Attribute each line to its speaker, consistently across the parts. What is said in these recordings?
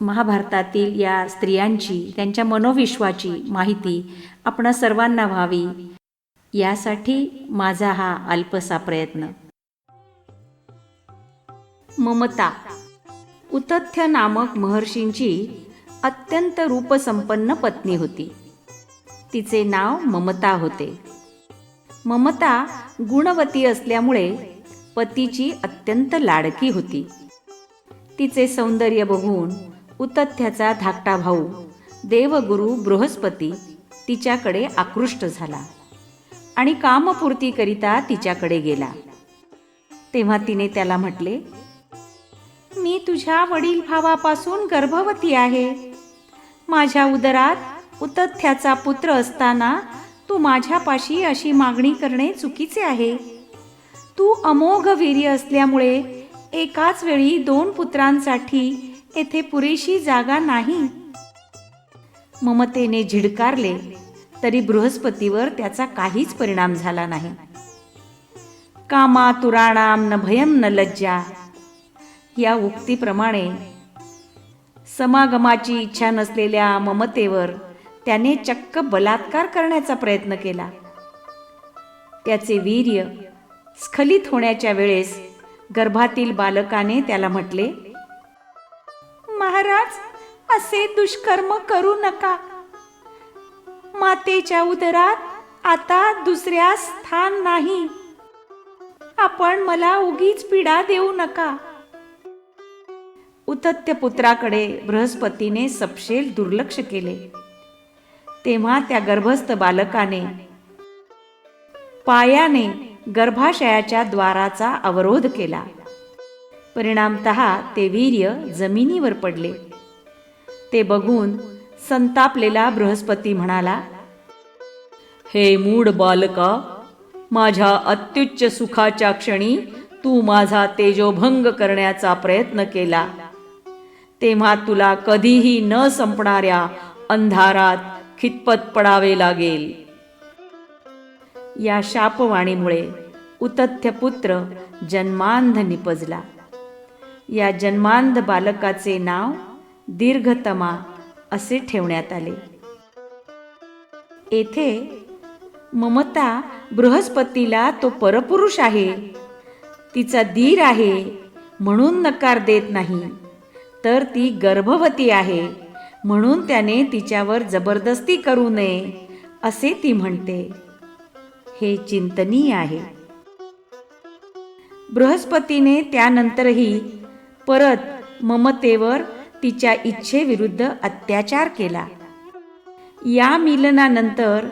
Speaker 1: महाभारतातील या स्त्रियांची त्यांच्या मनोविश्वाची माहिती आपण सर्वांना व्हावी. यासाठी माझा हा अल्पसा प्रयत्न. ममता. उतथ्य नामक महर्षींची अत्यंत रूपसंपन्न पत्नी होती. तिचे नाव ममता होते. ममता गुणवती असल्यामुळे पतीची अत्यंत लाडकी होती. तिचे सौंदर्य बघून उतथ्याचा धाकटा भाऊ. देवगुरु बृहस्पती तिच्याकडे आकृष्ट झाला आणि कामपूर्तीकरिता तिच्याकडे गेला. तेव्हा तिने त्याला म्हटले मी तुझ्या वडील भावापासून गर्भवती आहे. माझ्या उदरात उतथ्याचा पुत्र असताना तू माझ्यापाशी अशी मागणी करणे चुकीचे आहे. तू अमोघ वीर्य असल्यामुळे एकाच वेळी दोन पुत्रांसाठी येथे पुरेशी जागा नाही. ममतेने झिडकारले तरी बृहस्पतीवर त्याचा काहीच परिणाम झाला नाही. कामा तुराणाम न भयम न लज्जा. या उक्तीप्रमाणे समागमाची इच्छा नसलेल्या ममतेवर त्याने चक्क बलात्कार करण्याचा प्रयत्न केला. त्याचे वीर्य स्खलित होण्याच्या वेळेस गर्भातील बालकाने त्याला म्हटले महाराज असे दुष्कर्म करू नका. मातेच्या उदरात आता दुसऱ्या स्थान नाही. आपण मला उगीच पीडा देऊ नका. उतत्य पुत्राकडे बृहस्पतीने सपशेल दुर्लक्ष केले. तेव्हा त्या गर्भस्थ बालकाने पायाने गर्भाशयाच्या द्वाराचा अवरोध केला. परिणामत ते वीर्य जमिनीवर पडले. ते बघून संतापलेला बृहस्पती म्हणाला हे मूड बालका माझ्या अत्युच्च सुखाच्या क्षणी तू माझा तेजोभंग करण्याचा प्रयत्न केला. तेव्हा तुला कधीही न संपणाऱ्या अंधारात खितपत पडावे लागेल. या शापवाणीमुळे उतथ्य पुत्र जन्मांध निपजला. या जन्मांध बालकाचे नाव दीर्घतमा असे ठेवण्यात आले. येथे ममता बृहस्पतीला तो परपुरुष आहे. तिचा धीर आहे म्हणून नकार देत नाही. तर ती गर्भवती आहे म्हणून त्याने तिच्यावर जबरदस्ती करू नये असे ती म्हणते. हे चिंतनीय आहे. बृहस्पतीने त्यानंतरही परत ममतेवर तिच्या इच्छेविरुद्ध अत्याचार केला. या मिलनानंतर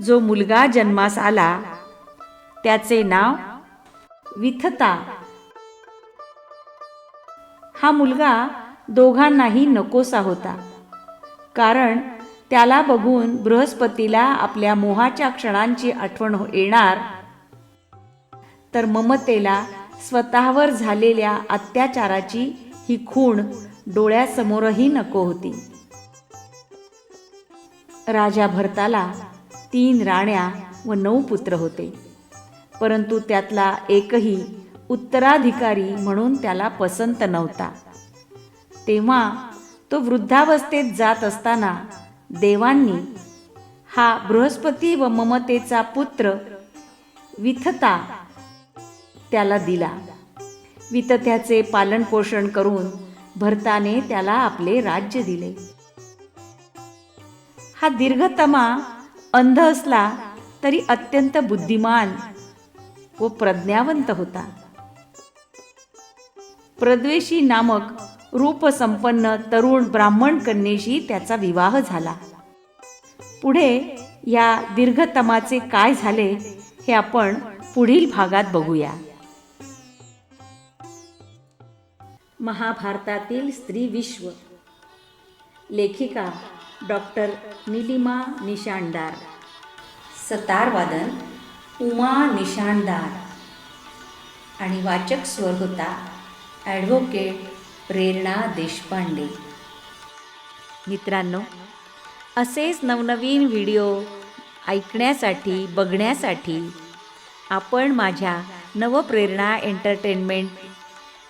Speaker 1: जो मुलगा जन्मास आला त्याचे नाव विथता. हा मुलगा दोघांनाही नकोसा होता कारण त्याला बघून बृहस्पतीला आपल्या मोहाच्या क्षणांची आठवण हो- येणार. तर ममतेला स्वतःवर झालेल्या अत्याचाराची ही खूण डोळ्यासमोरही नको होती. राजा भरताला तीन राण्या व नऊ पुत्र होते. परंतु त्यातला एकही उत्तराधिकारी म्हणून त्याला पसंत नव्हता. तेव्हा तो वृद्धावस्थेत जात असताना देवांनी हा बृहस्पती व ममतेचा पुत्र विथता त्याला दिला. वितथ्याचे पालनपोषण करून भरताने त्याला आपले राज्य दिले. हा दीर्घतमा अंध असला तरी अत्यंत बुद्धिमान व प्रज्ञावंत होता. प्रद्वेशी नामक रूपसंपन्न तरुण ब्राह्मण कन्येशी त्याचा विवाह झाला. पुढे या दीर्घतमाचे काय झाले हे आपण पुढील भागात बघूया. महाभारतातील स्त्री विश्व. लेखिका डॉक्टर निलिमा निशाणदार. सतारवादन उमा निशाणदार. आणि वाचक स्वर होता ॲडव्होकेट प्रेरणा देशपांडे. मित्रांनो असेच नवनवीन व्हिडिओ ऐकण्यासाठी बघण्यासाठी आपण माझ्या नवप्रेरणा एंटरटेनमेंट